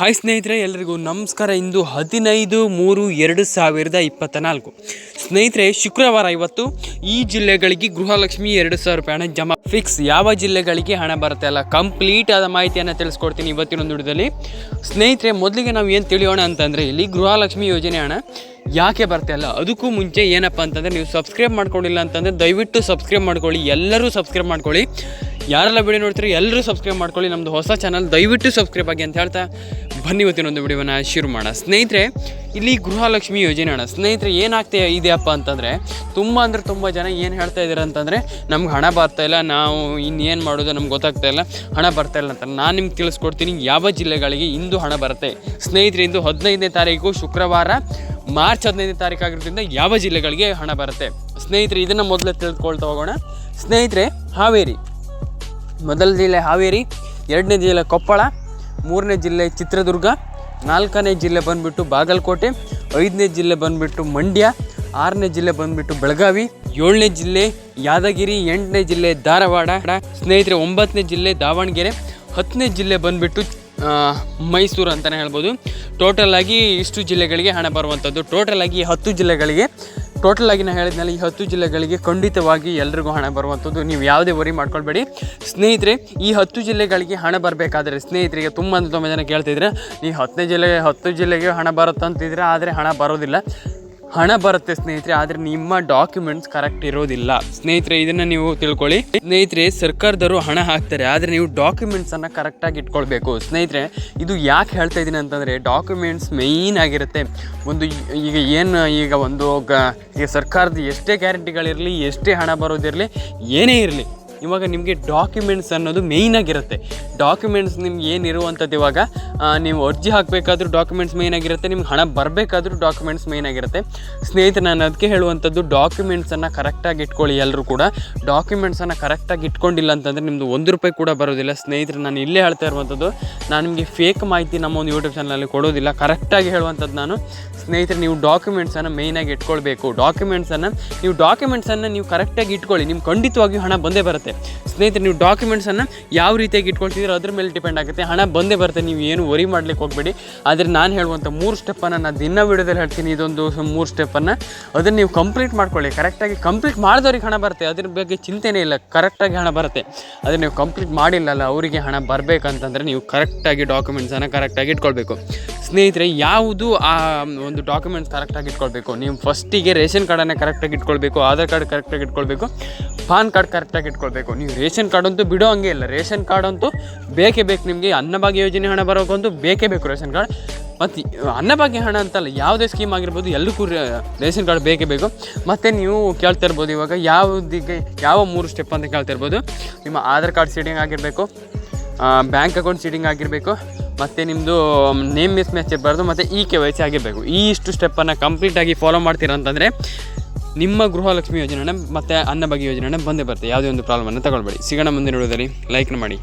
Hi ಸ್ನೇಹಿತರೆ ಎಲ್ಲರಿಗೂ ನಮಸ್ಕಾರ. ಇಂದು ಹದಿನೈದು ಮೂರು ಎರಡು ಸಾವಿರದ ಇಪ್ಪತ್ತ ನಾಲ್ಕು ಸ್ನೇಹಿತರೆ, ಶುಕ್ರವಾರ ಇವತ್ತು ಈ ಜಿಲ್ಲೆಗಳಿಗೆ ಗೃಹಲಕ್ಷ್ಮಿ ಎರಡು ಸಾವಿರ ರೂಪಾಯಿ ಹಣ ಜಮಾ. ಫಿಕ್ಸ್ ಯಾವ ಜಿಲ್ಲೆಗಳಿಗೆ ಹಣ ಬರುತ್ತೆ ಅಲ್ಲ ಕಂಪ್ಲೀಟ್ ಆದ ಮಾಹಿತಿಯನ್ನು ತಿಳಿಸ್ಕೊಡ್ತೀನಿ ಇವತ್ತಿನ ಒಂದು ವಿಡಿಯೋದಲ್ಲಿ. ಸ್ನೇಹಿತರೆ, ಮೊದಲಿಗೆ ನಾವು ಏನು ತಿಳಿಯೋಣ ಅಂತಂದರೆ, ಇಲ್ಲಿ ಗೃಹಲಕ್ಷ್ಮಿ ಯೋಜನೆ ಹಣ ಯಾಕೆ ಬರ್ತಾ ಇಲ್ಲ ಅದಕ್ಕೂ ಮುಂಚೆ ಏನಪ್ಪ ಅಂತಂದರೆ, ನೀವು ಸಬ್ಸ್ಕ್ರೈಬ್ ಮಾಡ್ಕೊಂಡಿಲ್ಲ ಅಂತಂದರೆ, ದಯವಿಟ್ಟು ಸಬ್ಸ್ಕ್ರೈಬ್ ಮಾಡ್ಕೊಳ್ಳಿ. ಎಲ್ಲರೂ ಸಬ್ಸ್ಕ್ರೈಬ್ ಮಾಡ್ಕೊಳ್ಳಿ. ಯಾರೆಲ್ಲ ವಿಡಿಯೋ ನೋಡ್ತೀರಿ ಎಲ್ಲರೂ ಸಬ್ಸ್ಕ್ರೈಬ್ ಮಾಡ್ಕೊಳ್ಳಿ ನಮ್ಮದು ಹೊಸ ಚಾನಲ್ ದಯವಿಟ್ಟು ಸಬ್ಸ್ಕ್ರೈಬ್ ಆಗಿ ಅಂತ ಹೇಳ್ತಾ ಬನ್ನಿ ಇವತ್ತಿನ ಒಂದು ವಿಡಿಯೋನ ಶುರು ಮಾಡೋಣ. ಸ್ನೇಹಿತರೆ, ಇಲ್ಲಿ ಗೃಹಲಕ್ಷ್ಮಿ ಯೋಜನೆ ಅಣ್ಣ. ಸ್ನೇಹಿತರೆ, ಏನಾಗ್ತಾ ಇದೆಯಪ್ಪ ಅಂತಂದರೆ, ತುಂಬ ಅಂದರೆ ತುಂಬ ಜನ ಏನು ಹೇಳ್ತಾ ಇದ್ದಾರೆ ಅಂತಂದರೆ, ನಮ್ಗೆ ಹಣ ಬರ್ತಾ ಇಲ್ಲ, ನಾವು ಇನ್ನೇನು ಮಾಡೋದು ನಮ್ಗೆ ಗೊತ್ತಾಗ್ತಾ ಇಲ್ಲ. ಹಣ ಬರ್ತಾ ಇಲ್ಲ ಅಂತ ನಾನು ನಿಮ್ಗೆ ತಿಳಿಸ್ಕೊಡ್ತೀನಿ, ಯಾವ ಜಿಲ್ಲೆಗಳಿಗೆ ಇಂದು ಹಣ ಬರುತ್ತೆ? ಸ್ನೇಹಿತರೆ, ಇಂದು ಹದಿನೈದನೇ ತಾರೀಕು ಶುಕ್ರವಾರ, ಮಾರ್ಚ್ ಹದಿನೈದನೇ ತಾರೀಕು ಆಗಿರೋದ್ರಿಂದ ಯಾವ ಜಿಲ್ಲೆಗಳಿಗೆ ಹಣ ಬರುತ್ತೆ? ಸ್ನೇಹಿತರೆ, ಇದನ್ನು ಮೊದಲೇ ತಿಳ್ಕೊಳ್ತಾ ಹೋಗೋಣ. ಸ್ನೇಹಿತರೆ, ಹಾವೇರಿ. ಮೊದಲ ಜಿಲ್ಲೆ ಹಾವೇರಿ, ಎರಡನೇ ಜಿಲ್ಲೆ ಕೊಪ್ಪಳ, ಮೂರನೇ ಜಿಲ್ಲೆ ಚಿತ್ರದುರ್ಗ, ನಾಲ್ಕನೇ ಜಿಲ್ಲೆ ಬಂದುಬಿಟ್ಟು ಬಾಗಲಕೋಟೆ, ಐದನೇ ಜಿಲ್ಲೆ ಬಂದುಬಿಟ್ಟು ಮಂಡ್ಯ, ಆರನೇ ಜಿಲ್ಲೆ ಬಂದುಬಿಟ್ಟು ಬೆಳಗಾವಿ, ಏಳನೇ ಜಿಲ್ಲೆ ಯಾದಗಿರಿ, ಎಂಟನೇ ಜಿಲ್ಲೆ ಧಾರವಾಡ, ಸ್ನೇಹಿತರೆ ಒಂಬತ್ತನೇ ಜಿಲ್ಲೆ ದಾವಣಗೆರೆ, ಹತ್ತನೇ ಜಿಲ್ಲೆ ಬಂದುಬಿಟ್ಟು ಮೈಸೂರು ಅಂತಲೇ ಹೇಳ್ಬೋದು. ಆಗಿ ಇಷ್ಟು ಜಿಲ್ಲೆಗಳಿಗೆ ಹಣ ಬರುವಂಥದ್ದು. ಆಗಿ ಹತ್ತು ಜಿಲ್ಲೆಗಳಿಗೆ ಟೋಟಲ್ ಆಗಿ ನಾನು ಹೇಳಿದ್ನಲ್ಲ, ಈ ಹತ್ತು ಜಿಲ್ಲೆಗಳಿಗೆ ಖಂಡಿತವಾಗಿ ಎಲ್ರಿಗೂ ಹಣ ಬರುವಂಥದ್ದು. ನೀವು ಯಾವುದೇ ವರಿ ಮಾಡ್ಕೊಳ್ಬೇಡಿ. ಸ್ನೇಹಿತರೆ, ಈ ಹತ್ತು ಜಿಲ್ಲೆಗಳಿಗೆ ಹಣ ಬರಬೇಕಾದ್ರೆ, ಸ್ನೇಹಿತರಿಗೆ ತುಂಬ ತುಂಬ ಜನ ಕೇಳ್ತಿದ್ರೆ ಈ ಹತ್ತನೇ ಜಿಲ್ಲೆಗೆ ಹತ್ತು ಜಿಲ್ಲೆಗೆ ಹಣ ಬರುತ್ತಂತಿದ್ರೆ, ಆದರೆ ಹಣ ಬರೋದಿಲ್ಲ. ಹಣ ಬರುತ್ತೆ ಸ್ನೇಹಿತರೆ, ಆದರೆ ನಿಮ್ಮ ಡಾಕ್ಯುಮೆಂಟ್ಸ್ ಕರೆಕ್ಟ್ ಇರೋದಿಲ್ಲ. ಸ್ನೇಹಿತರೆ, ಇದನ್ನ ನೀವು ತಿಳ್ಕೊಳ್ಳಿ. ಸ್ನೇಹಿತರೆ, ಸರ್ಕಾರದವರು ಹಣ ಹಾಕ್ತಾರೆ, ಆದರೆ ನೀವು ಡಾಕ್ಯುಮೆಂಟ್ಸ್ ಅನ್ನ ಕರೆಕ್ಟಾಗಿ ಇಟ್ಕೊಳ್ಬೇಕು. ಸ್ನೇಹಿತರೆ, ಇದು ಯಾಕೆ ಹೇಳ್ತಾ ಇದ್ದೀನಿ ಅಂತಂದರೆ ಡಾಕ್ಯುಮೆಂಟ್ಸ್ ಮೇಯ್ನ್ ಆಗಿರುತ್ತೆ. ಒಂದು ಈಗ ಏನು ಈಗ ಒಂದು ಈಗ ಸರ್ಕಾರದ ಎಷ್ಟೇ ಗ್ಯಾರಂಟಿಗಳಿರಲಿ ಎಷ್ಟೇ ಹಣ ಬರೋದಿರಲಿ, ಏನೇ ಇರಲಿ ಇವಾಗ ನಿಮಗೆ ಡಾಕ್ಯುಮೆಂಟ್ಸ್ ಅನ್ನೋದು ಮೇಯ್ನಾಗಿರುತ್ತೆ ಡಾಕ್ಯುಮೆಂಟ್ಸ್ ನಿಮ್ಗೆ ಏನಿರುವಂಥದ್ದು ಇವಾಗ? ನೀವು ಅರ್ಜಿ ಹಾಕಬೇಕಾದ್ರೂ ಡಾಕ್ಯುಮೆಂಟ್ಸ್ ಮೇಯ್ನ್ ಆಗಿರುತ್ತೆ, ನಿಮ್ಗೆ ಹಣ ಬರಬೇಕಾದ್ರೂ ಡಾಕ್ಯುಮೆಂಟ್ಸ್ ಮೇಯ್ನ್ ಆಗಿರುತ್ತೆ. ಸ್ನೇಹಿತರೆ, ನಾನು ಅದಕ್ಕೆ ಹೇಳುವಂಥದ್ದು ಡಾಕ್ಯುಮೆಂಟ್ಸನ್ನು ಕರೆಕ್ಟಾಗಿ ಇಟ್ಕೊಳ್ಳಿ ಎಲ್ಲರೂ ಕೂಡ. ಡಾಕ್ಯುಮೆಂಟ್ಸನ್ನು ಕರೆಕ್ಟಾಗಿ ಇಟ್ಕೊಂಡಿಲ್ಲ ಅಂತಂದರೆ ನಿಮ್ಮದು ಒಂದು ರೂಪಾಯಿ ಕೂಡ ಬರೋದಿಲ್ಲ. ಸ್ನೇಹಿತರೆ, ನಾನು ಇಲ್ಲೇ ಹೇಳ್ತಾ ಇರುವಂಥದ್ದು, ನಾನು ನಿಮಗೆ ಫೇಕ್ ಮಾಹಿತಿ ನಮ್ಮ ಒಂದು ಯೂಟ್ಯೂಬ್ ಚಾನಲಲ್ಲಿ ಕೊಡೋದಿಲ್ಲ. ಕರೆಕ್ಟಾಗಿ ಹೇಳುವಂಥದ್ದು ನಾನು. ಸ್ನೇಹಿತರೆ, ನೀವು ಡಾಕ್ಯುಮೆಂಟ್ಸನ್ನು ಮೇಯ್ನಾಗಿ ಇಟ್ಕೊಳ್ಬೇಕು. ಡಾಕ್ಯುಮೆಂಟ್ಸನ್ನು ನೀವು ಡಾಕ್ಯುಮೆಂಟ್ಸನ್ನು ನೀವು ಕರೆಕ್ಟಾಗಿ ಇಟ್ಕೊಳ್ಳಿ. ನಿಮ್ಗೆ ಖಂಡಿತವಾಗಿಯೂ ಹಣ ಬಂದೇ ಬರುತ್ತೆ. ಸ್ನೇಹಿತರೆ, ನೀವು ಡಾಕ್ಯುಮೆಂಟ್ಸನ್ನು ಯಾವ ರೀತಿಯಾಗಿ ಇಟ್ಕೊಳ್ತಿದ್ರೆ ಅದ್ರ ಮೇಲೆ ಡಿಪೆಂಡ್ ಆಗುತ್ತೆ. ಹಣ ಬಂದೇ ಬರುತ್ತೆ, ನೀವು ಏನು ವರಿ ಮಾಡ್ಲಿಕ್ಕೆ ಹೋಗಬೇಡಿ. ಆದರೆ ನಾನು ಹೇಳುವಂಥ ಮೂರು ಸ್ಟೆಪ್ಪನ್ನು ನಾನು ದಿನ ವಿಡಿಯೋದಲ್ಲಿ ಹೇಳ್ತೀನಿ. ಇದೊಂದು ಮೂರು ಸ್ಟೆಪ್ಪನ್ನು ಅದನ್ನು ನೀವು ಕಂಪ್ಲೀಟ್ ಮಾಡ್ಕೊಳ್ಳಿ. ಕರೆಕ್ಟಾಗಿ ಕಂಪ್ಲೀಟ್ ಮಾಡಿದವ್ರಿಗೆ ಹಣ ಬರುತ್ತೆ. ಅದ್ರ ಬಗ್ಗೆ ಚಿಂತೆನೇ ಇಲ್ಲ. ಕರೆಕ್ಟಾಗಿ ಹಣ ಬರುತ್ತೆ. ಅದನ್ನು ನೀವು ಕಂಪ್ಲೀಟ್ ಮಾಡಿಲ್ಲಲ್ಲ, ಅವರಿಗೆ ಹಣ ಬರಬೇಕಂತಂದರೆ ನೀವು ಕರೆಕ್ಟಾಗಿ ಡಾಕ್ಯುಮೆಂಟ್ಸನ್ನು ಕರೆಕ್ಟಾಗಿ ಇಟ್ಕೊಳ್ಬೇಕು. ಸ್ನೇಹಿತರೆ, ಯಾವುದು ಆ ಒಂದು ಡಾಕ್ಯುಮೆಂಟ್ಸ್ ಕರೆಕ್ಟಾಗಿ ಇಟ್ಕೊಳ್ಬೇಕು? ನೀವು ಫಸ್ಟಿಗೆ ರೇಷನ್ ಕಾರ್ಡನ್ನು ಕರೆಕ್ಟಾಗಿ ಇಟ್ಕೊಳ್ಬೇಕು, ಆಧಾರ್ ಕಾರ್ಡ್ ಕರೆಕ್ಟಾಗಿ ಇಟ್ಕೊಳ್ಬೇಕು, ಪಾನ್ ಕಾರ್ಡ್ ಕರೆಕ್ಟಾಗಿ ಇಟ್ಕೊಳ್ಬೇಕು. ನೀವು ರೇಷನ್ ಕಾರ್ಡ್ ಅಂತೂ ಬಿಡೋ ಹಂಗೆ ಇಲ್ಲ. ರೇಷನ್ ಕಾರ್ಡ್ ಅಂತೂ ಬೇಕೇ ಬೇಕು ನಿಮಗೆ. ಅನ್ನಭಾಗ್ಯ ಯೋಜನೆ ಹಣ ಬರೋಕ್ಕಂತೂ ಬೇಕೇ ಬೇಕು ರೇಷನ್ ಕಾರ್ಡ್ ಮತ್ತು ಅನ್ನಭಾಗ್ಯ ಹಣ ಅಂತಲ್ಲ ಯಾವುದೇ ಸ್ಕೀಮ್ ಆಗಿರ್ಬೋದು ಎಲ್ಲಕ್ಕೂ ರೇಷನ್ ಕಾರ್ಡ್ ಬೇಕೇ ಬೇಕು. ಮತ್ತು ನೀವು ಕೇಳ್ತಾ ಇರ್ಬೋದು ಇವಾಗ, ಯಾವುದಿಗೆ, ಯಾವ ಮೂರು ಸ್ಟೆಪ್ ಅಂತ ಕೇಳ್ತಾ ಇರ್ಬೋದು, ನಿಮ್ಮ ಆಧಾರ್ ಕಾರ್ಡ್ ಸೀಡಿಂಗ್ ಆಗಿರಬೇಕು ಬ್ಯಾಂಕ್ ಅಕೌಂಟ್ ಸೀಡಿಂಗ್ ಆಗಿರಬೇಕು, ಮತ್ತು ನಿಮ್ಮದು ನೇಮ್ ಮಿಸ್ ಮ್ಯಾಚ್ ಇರಬಾರ್ದು ಮತ್ತು ಇ ಕೆ ವೈ ಸಿ ಆಗಿರಬೇಕು ಈ ಇಷ್ಟು ಸ್ಟೆಪ್ಪನ್ನು ಕಂಪ್ಲೀಟಾಗಿ ಫಾಲೋ ಮಾಡ್ತೀರಾ ಅಂತಂದರೆ, ನಿಮ್ಮ ಗೃಹಲಕ್ಷ್ಮಿ ಯೋಜನೆ ಮತ್ತು ಅನ್ನಭಾಗ್ಯ ಯೋಜನೆ ಬಂದೇ ಬರುತ್ತೆ. ಯಾವುದೇ ಒಂದು ಪ್ರಾಬ್ಲಮನ್ನು ತಗೊಳ್ಬೇಡಿ. ಸಿಗೋಣ ಮುಂದೆ ವಿಡಿಯೋದಲ್ಲಿ. ಲೈಕ್ನ ಮಾಡಿ.